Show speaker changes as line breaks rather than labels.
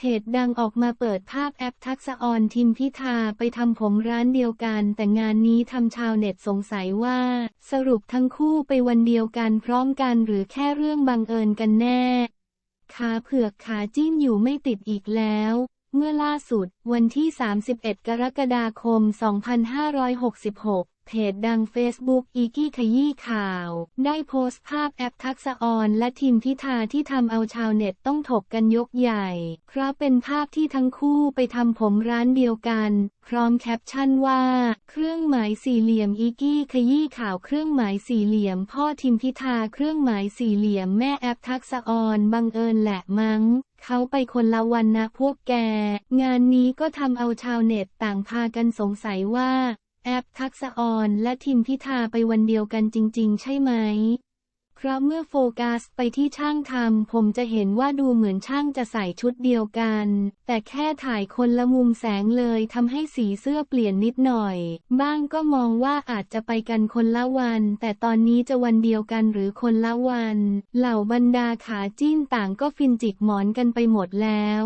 เพจดังออกมาเปิดภาพแอปทักษะออนทิมพิธาไปทำผมร้านเดียวกัน แต่งานนี้ทำชาวเน็ตสงสัยว่า สรุปทั้งคู่ไปวันเดียวกันพร้อมกันหรือแค่เรื่องบังเอิญกันแน่ ขาเผือกขาจิ้นอยู่ไม่ติดอีกแล้วเมื่อล่าสุด วันที่ 31 กรกฎาคม 2566 เพจดัง Facebook อีกี้ขยี้ข่าว ได้โพสต์ภาพแอปทักษะออนและทีมพิธาที่ทำเอาชาวเน็ตต้องถกกันยกใหญ่ เพราะเป็นภาพที่ทั้งคู่ไปทำผมร้านเดียวกัน พร้อมแคปชั่นว่า เครื่องหมายสี่เหลี่ยมอีกี้ขยี้ข่าวเครื่องหมายสี่เหลี่ยม พ่อทีมพิธาเครื่องหมายสี่เหลี่ยมแม่แอปทักษะออนบังเอิญแหละมั้งเขาไปคนละวันนะพวกแก งานนี้ก็ทำเอาชาวเน็ตต่างพากันสงสัยว่า แอปทักษออนและทิมพิธาไปวันเดียวกันจริง ๆ ใช่ไหม เพราะเมื่อโฟกัสไปที่ช่างทำผมจะเห็นว่าดูเหมือนช่างจะใส่ชุดเดียวกัน แต่แค่ถ่ายคนละมุมแสงเลยทำให้สีเสื้อเปลี่ยนนิดหน่อย บ้างก็มองว่าอาจจะไปกันคนละวัน แต่ตอนนี้จะวันเดียวกันหรือคนละวัน เหล่าบรรดาขาจิ้นต่างก็ฟินจิกหมอนกันไปหมดแล้ว